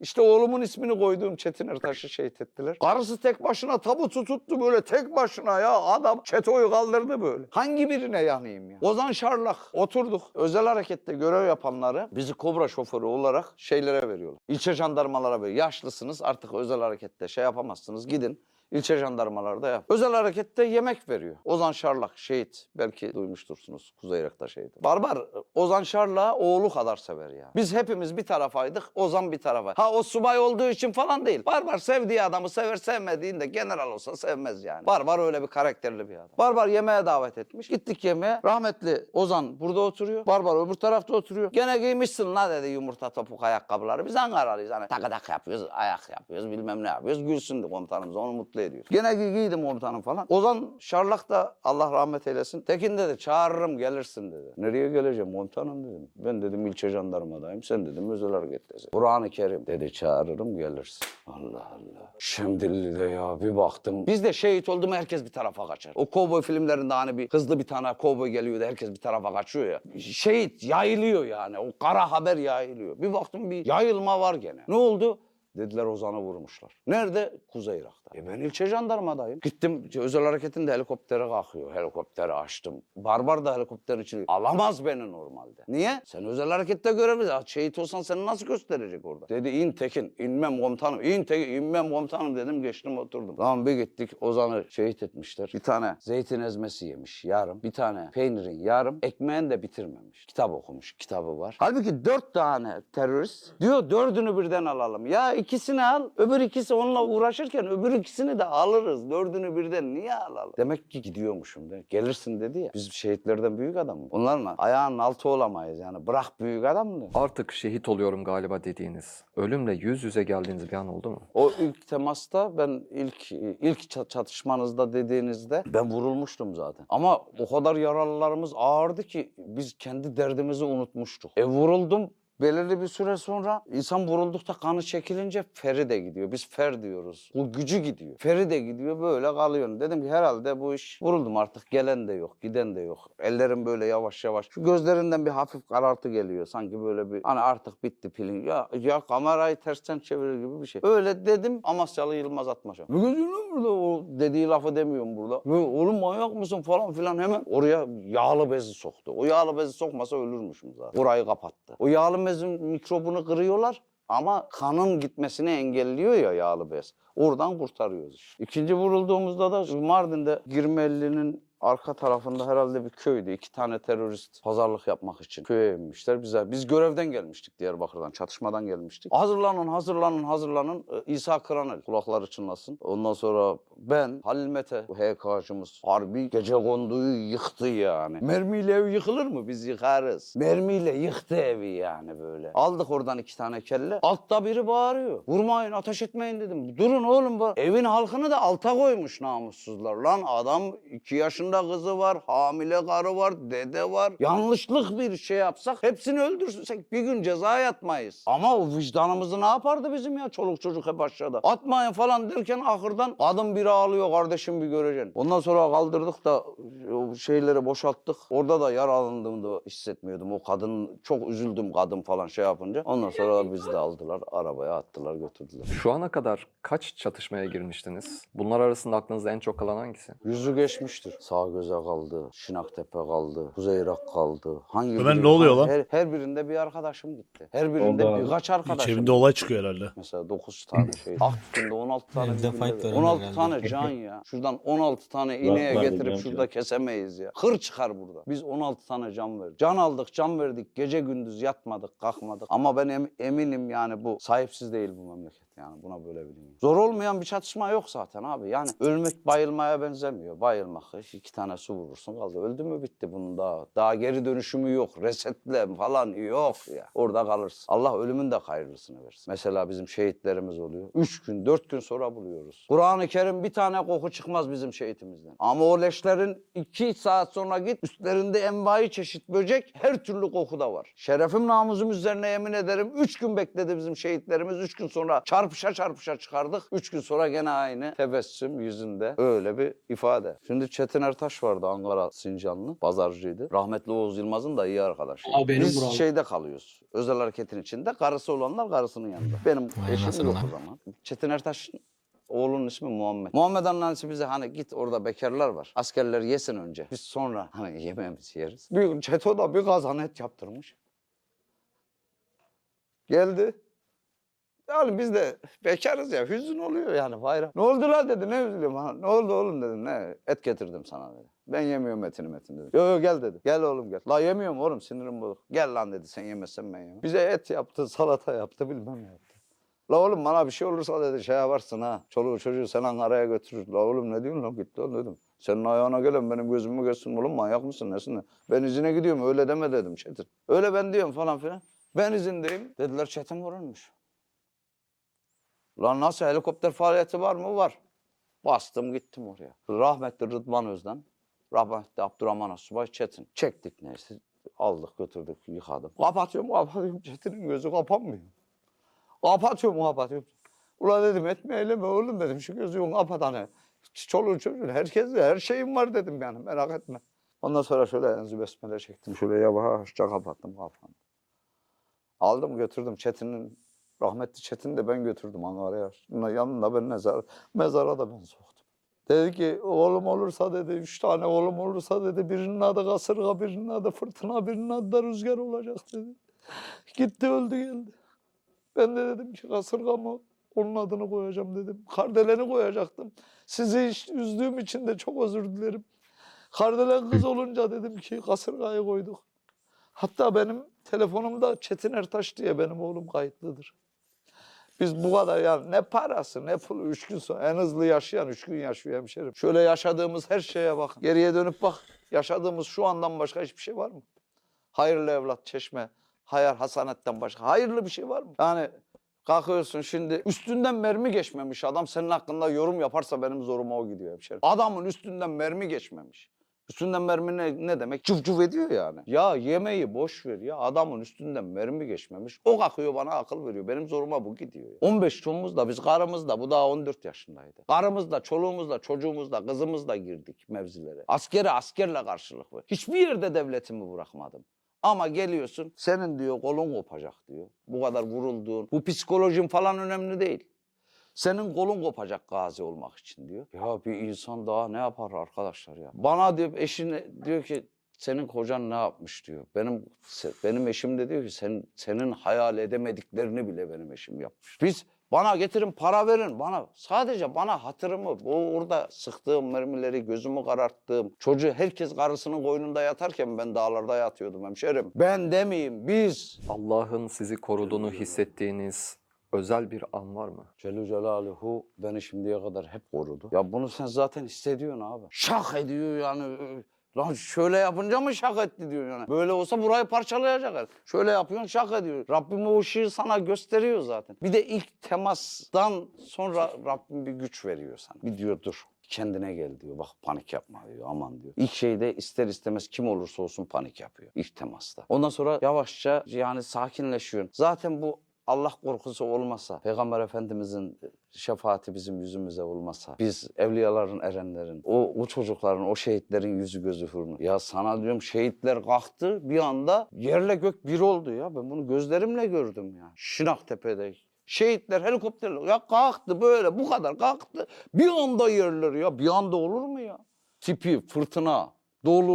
İşte oğlumun ismini koyduğum Çetin Ertaş'ı şehit ettiler. Karısı tek başına tabutu tuttu böyle tek başına ya. Adam çetoyu kaldırdı böyle. Hangi birine yanayım ya? Ozan Şarlak oturduk. Özel harekette görev yapanları bizi kobra şoförü olarak şeylere veriyorlar. İlçe jandarmalara veriyor. Yaşlısınız artık özel harekette şey yapamazsınız. Gidin İlçe jandarmalarda yap. Özel harekette yemek veriyor. Ozan Şarlak şehit. Belki duymuştursunuz Kuzey Irak'ta şehit. Barbar Ozan Şarlak'ı oğlu kadar sever ya. Biz hepimiz bir tarafaydık. Ozan bir tarafa. Ha o subay olduğu için falan değil. Barbar sevdiği adamı sever sevmediğinde general olsa sevmez yani. Barbar öyle bir karakterli bir adam. Barbar yemeğe davet etmiş. Gittik yemeğe. Rahmetli Ozan burada oturuyor. Barbar öbür tarafta oturuyor. Gene giymişsin la dedi yumurta topuk ayakkabıları. Biz Ankaralıyız hani takadak yapıyoruz, ayak yapıyoruz, bilmem ne yapıyoruz. Gülsün de komutanımız onu mutlu ediyor. Gene gi- giydim komutanım falan. Ozan Şarlak da Allah rahmet eylesin. Tekin dedi çağırırım gelirsin dedi. Nereye geleceğim komutanım dedim. Ben dedim ilçe jandarmadayım. Sen dedim özel harekettesin. Kur'an-ı Kerim dedi çağırırım gelirsin. Allah Allah. Şimdi de ya bir baktım. Biz de şehit oldu mu herkes bir tarafa kaçar. O kovboy filmlerinde hani bir hızlı bir tane kovboy geliyor da herkes bir tarafa kaçıyor ya. Şehit yayılıyor yani. O kara haber yayılıyor. Bir baktım bir yayılma var gene. Ne oldu? Dediler Ozan'ı vurmuşlar. Nerede? Kuzey Irak'ta. E ben ilçe jandarmadayım. Gittim özel hareketin de helikoptere kalkıyor. Helikopteri açtım. Barbar da helikopterin içine alamaz beni normalde. Niye? Sen özel harekette görevlisin. Şehit olsan seni nasıl gösterecek orada? Dedi in Tekin. inmem komutanım. İn Tekin. inmem komutanım dedim. Geçtim oturdum. Tamam bir gittik. Ozan'ı şehit etmişler. Bir tane zeytin ezmesi yemiş yarım. Bir tane peynirin yarım. Ekmeğini de bitirmemiş. Kitap okumuş. Kitabı var. Halbuki dört tane terörist diyor dördünü birden alalım. Ya ikisini al. Öbür ikisi onunla uğraşırken öbür ikisini de alırız. Dördünü birden niye alalım? Demek ki gidiyormuşum. De. Gelirsin dedi ya. Biz şehitlerden büyük adam mı? Onlarla ayağının altı olamayız yani. Bırak büyük adam mı? Artık şehit oluyorum galiba dediğiniz, ölümle yüz yüze geldiğiniz bir an oldu mu? O ilk temasta ben ilk ilk ça- çatışmanızda dediğinizde ben vurulmuştum zaten. Ama o kadar yaralılarımız ağırdı ki biz kendi derdimizi unutmuştuk. E vuruldum belirli bir süre sonra insan vuruldukta kanı çekilince feri de gidiyor. Biz fer diyoruz. O gücü gidiyor. Feri de gidiyor böyle kalıyor. Dedim ki herhalde bu iş vuruldum artık gelen de yok giden de yok. Ellerim böyle yavaş yavaş. Şu gözlerinden bir hafif karartı geliyor. Sanki böyle bir hani artık bitti pilin. Ya, ya kamerayı tersten çevirir gibi bir şey. Öyle dedim Amasyalı Yılmaz Atmaca. Ne gözünü burada o dediği lafı demiyorum burada. Ve oğlum manyak mısın falan filan hemen oraya yağlı bezi soktu. O yağlı bezi sokmasa ölürmüşüm zaten. Orayı kapattı. O yağlı bezin mikrobunu kırıyorlar. Ama kanın gitmesini engelliyor ya yağlı bez. Oradan kurtarıyoruz. İkinci vurulduğumuzda da Mardin'de Girmeli'nin arka tarafında herhalde bir köydü. İki tane terörist pazarlık yapmak için köye inmişler. Bize, biz görevden gelmiştik Diyarbakır'dan, çatışmadan gelmiştik. Hazırlanın, hazırlanın, hazırlanın. Ee, İsa Kıranel kulakları çınlasın. Ondan sonra ben, Halil Mete, bu HK'cımız harbi gece konduyu yıktı yani. Mermiyle ev yıkılır mı? Biz yıkarız. Mermiyle yıktı evi yani böyle. Aldık oradan iki tane kelle. Altta biri bağırıyor. Vurmayın, ateş etmeyin dedim. Durun oğlum bu. Evin halkını da alta koymuş namussuzlar. Lan adam iki yaşında kızı var, hamile karı var, dede var. Yanlışlık bir şey yapsak hepsini öldürsek bir gün ceza yatmayız. Ama o vicdanımızı ne yapardı bizim ya? Çoluk çocuk hep aşağıda. Atmayın falan derken ahırdan kadın biri ağlıyor kardeşim bir göreceksin. Ondan sonra kaldırdık da o şeyleri boşalttık. Orada da yaralandığımı da hissetmiyordum. O kadın çok üzüldüm kadın falan şey yapınca. Ondan sonra bizi de aldılar arabaya attılar götürdüler. Şu ana kadar kaç çatışmaya girmiştiniz? Bunlar arasında aklınızda en çok kalan hangisi? Yüzü geçmiştir. Sağ göze kaldı, Şinaktepe kaldı, Kuzey Irak kaldı. Hangi Ömer, ne oluyor lan? Her, her birinde bir arkadaşım gitti. Her birinde Oldu abi. birkaç arkadaşım. İçerinde olay çıkıyor herhalde. Mesela 9 tane şey. Aktü'nde 16 tane. Evde fight var 16 herhalde. tane can ya. Şuradan 16 tane ineğe getirip şurada kesemeyiz ya. Kır çıkar burada. Biz 16 tane can verdik. Can aldık, can verdik. Gece gündüz yatmadık, kalkmadık. Ama ben em- eminim yani bu sahipsiz değil bu memleket yani. Buna böyle bilin. Zor olmayan bir çatışma yok zaten abi. Yani ölmek bayılmaya benzemiyor. Bayılmak iki tane su vurursun kaldı. Öldü mü bitti bunun daha. Daha geri dönüşümü yok. Resetle falan yok ya. Orada kalırsın. Allah ölümün de hayırlısını versin. Mesela bizim şehitlerimiz oluyor. Üç gün, dört gün sonra buluyoruz. Kur'an-ı Kerim bir tane koku çıkmaz bizim şehitimizden. Ama o leşlerin iki saat sonra git üstlerinde envai çeşit böcek her türlü koku da var. Şerefim namusum üzerine yemin ederim üç gün bekledi bizim şehitlerimiz. Üç gün sonra çarp çarpışa çarpışa çıkardık. Üç gün sonra gene aynı tebessüm yüzünde. Öyle bir ifade. Şimdi Çetin Ertaş vardı Ankara Sincanlı. Pazarcıydı. Rahmetli Oğuz Yılmaz'ın da iyi arkadaşı. Aa, benim Biz buralı. şeyde kalıyoruz. Özel hareketin içinde. Karısı olanlar karısının yanında. Benim Vay eşim yok o zaman. Çetin Ertaş'ın Oğlunun ismi Muhammed. Muhammed annesi bize hani git orada bekarlar var. Askerler yesin önce. Biz sonra hani yemeğimizi yeriz. Bir Çeto da bir kazan et yaptırmış. Geldi. Yani biz de bekarız ya hüzün oluyor yani bayram. Ne oldu lan dedi ne üzülüyorum ha. Ne oldu oğlum dedim ne et getirdim sana dedi. Ben yemiyorum etini metin dedi. Yo yo gel dedi. Gel oğlum gel. La yemiyorum oğlum sinirim bozuk. Gel lan dedi sen yemezsen ben yemem. Bize et yaptı salata yaptı bilmem yaptı. La oğlum bana bir şey olursa dedi şey yaparsın ha. Çoluğu çocuğu sen Ankara'ya götürür. La oğlum ne diyorsun lan git lan dedim. Senin ayağına gelen benim gözümü görsün oğlum manyak mısın nesin ne? Ben izine gidiyorum öyle deme dedim Çetin. Öyle ben diyorum falan filan. Ben izindeyim. Dediler Çetin vurulmuş. Lan nasıl helikopter faaliyeti var mı? Var. Bastım gittim oraya. Rahmetli Rıdvan Özden, rahmetli Abdurrahman Asubay Çetin. Çektik neyse. Aldık götürdük yıkadım. Kapatıyorum kapatıyorum Çetin'in gözü kapanmıyor. Kapatıyorum kapatıyorum. Ulan dedim etme eyleme oğlum dedim şu gözünü kapat hani. Çoluğun çocuğun herkes her şeyim var dedim yani merak etme. Ondan sonra şöyle enzü besmele çektim. Şöyle yavaşça kapattım kafamı. Aldım götürdüm Çetin'in rahmetli Çetin de ben götürdüm Ankara'ya. Yanında ben mezar, mezara da ben soktum. Dedi ki oğlum olursa dedi üç tane oğlum olursa dedi birinin adı kasırga birinin adı fırtına birinin adı da rüzgar olacak dedi. Gitti öldü geldi. Ben de dedim ki kasırga mı onun adını koyacağım dedim. Kardelen'i koyacaktım. Sizi üzdüğüm için de çok özür dilerim. Kardelen kız olunca dedim ki kasırgayı koyduk. Hatta benim telefonumda Çetin Ertaş diye benim oğlum kayıtlıdır. Biz bu kadar yani ne parası ne pulu üç gün sonra en hızlı yaşayan üç gün yaşıyor hemşerim. Şöyle yaşadığımız her şeye bakın. Geriye dönüp bak yaşadığımız şu andan başka hiçbir şey var mı? Hayırlı evlat çeşme, hayır hasanetten başka hayırlı bir şey var mı? Yani kalkıyorsun şimdi üstünden mermi geçmemiş adam senin hakkında yorum yaparsa benim zoruma o gidiyor hemşerim. Adamın üstünden mermi geçmemiş. Üstünden mermi ne, ne demek? Cıv cıv ediyor yani. Ya yemeği boş ver ya. Adamın üstünden mermi geçmemiş. O kalkıyor bana akıl veriyor. Benim zoruma bu gidiyor. 15 çocuğumuz da biz karımız da bu daha 14 yaşındaydı. Karımız da çoluğumuz da çocuğumuz da kızımız da girdik mevzilere. Askere askerle karşılık ver. Hiçbir yerde devletimi bırakmadım. Ama geliyorsun senin diyor kolun kopacak diyor. Bu kadar vurulduğun. Bu psikolojin falan önemli değil. Senin kolun kopacak gazi olmak için diyor. Ya bir insan daha ne yapar arkadaşlar ya? Bana diyor eşine diyor ki senin kocan ne yapmış diyor. Benim benim eşim de diyor ki sen senin hayal edemediklerini bile benim eşim yapmış. Biz bana getirin para verin bana sadece bana hatırımı bu orada sıktığım mermileri gözümü kararttığım çocuğu herkes karısının koynunda yatarken ben dağlarda yatıyordum hemşerim. Ben demeyeyim biz. Allah'ın sizi koruduğunu hissettiğiniz özel bir an var mı? Celle Celaluhu beni şimdiye kadar hep korudu. Ya bunu sen zaten hissediyorsun abi. Şak ediyor yani. Lan şöyle yapınca mı şak etti diyor yani. Böyle olsa burayı parçalayacak. Şöyle yapıyorsun şak ediyor. Rabbim o ışığı sana gösteriyor zaten. Bir de ilk temastan sonra Rabbim bir güç veriyor sana. Bir diyor dur kendine gel diyor. Bak panik yapma diyor aman diyor. İlk şeyde ister istemez kim olursa olsun panik yapıyor. İlk temasta. Ondan sonra yavaşça yani sakinleşiyorsun. Zaten bu Allah korkusu olmasa, Peygamber Efendimizin şefaati bizim yüzümüze olmasa, biz evliyaların, erenlerin, o, o çocukların, o şehitlerin yüzü gözü hürmü. Ya sana diyorum şehitler kalktı bir anda yerle gök bir oldu ya. Ben bunu gözlerimle gördüm ya. Şınaktepe'de Şehitler helikopterle ya kalktı böyle bu kadar kalktı. Bir anda yerler ya bir anda olur mu ya? Tipi, fırtına, dolu,